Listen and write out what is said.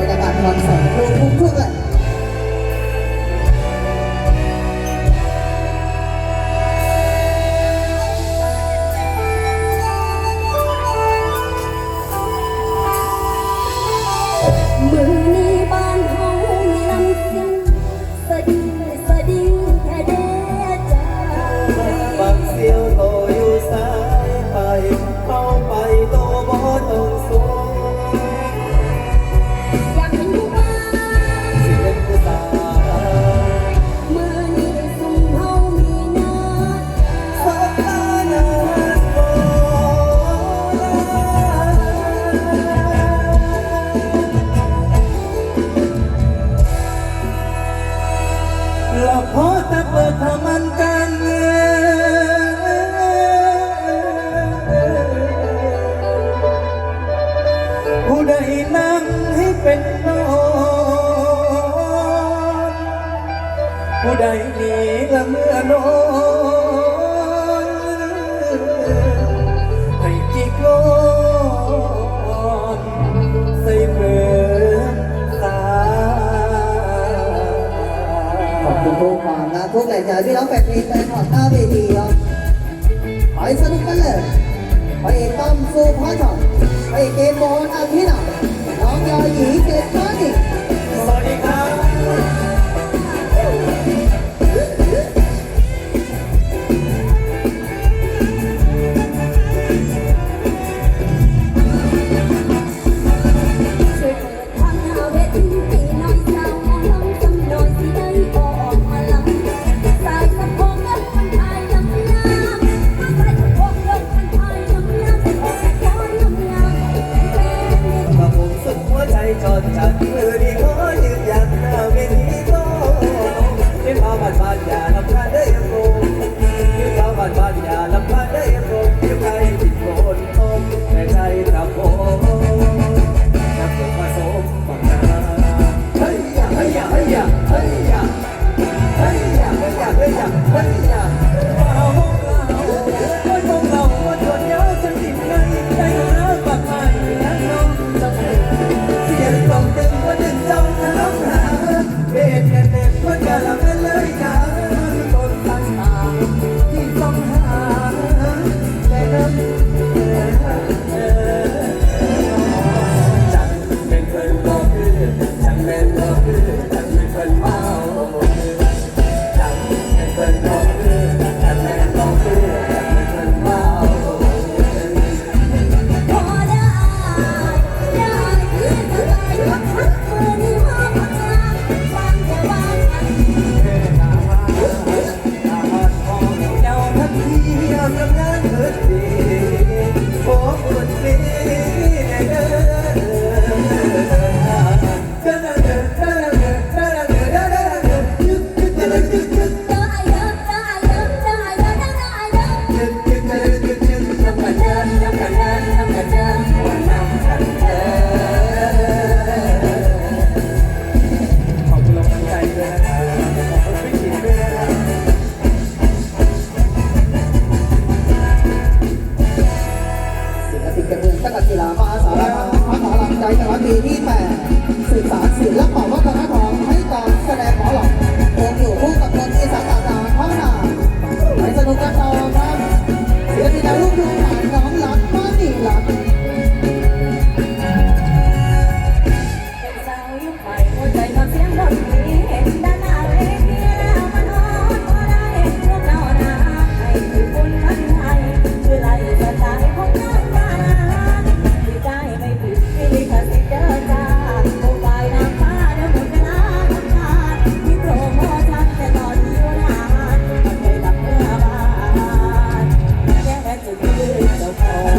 บรรยากาศคอนเสิร์ต ให้จิกโลนใส่เมือสาขอบคุณทุกความนะทุกแหล่งใจพี่น้องแฟนเพลงแฟนคลับหน้าเวทีครับไปสนุกกันเลยไปเอกตั้มสู้พ่อช็อตไปเกมบอลอาทิตย์หนักน้องยาหยีเจ็ดก้อนอีก ใจจอดจัดมือดี Oh.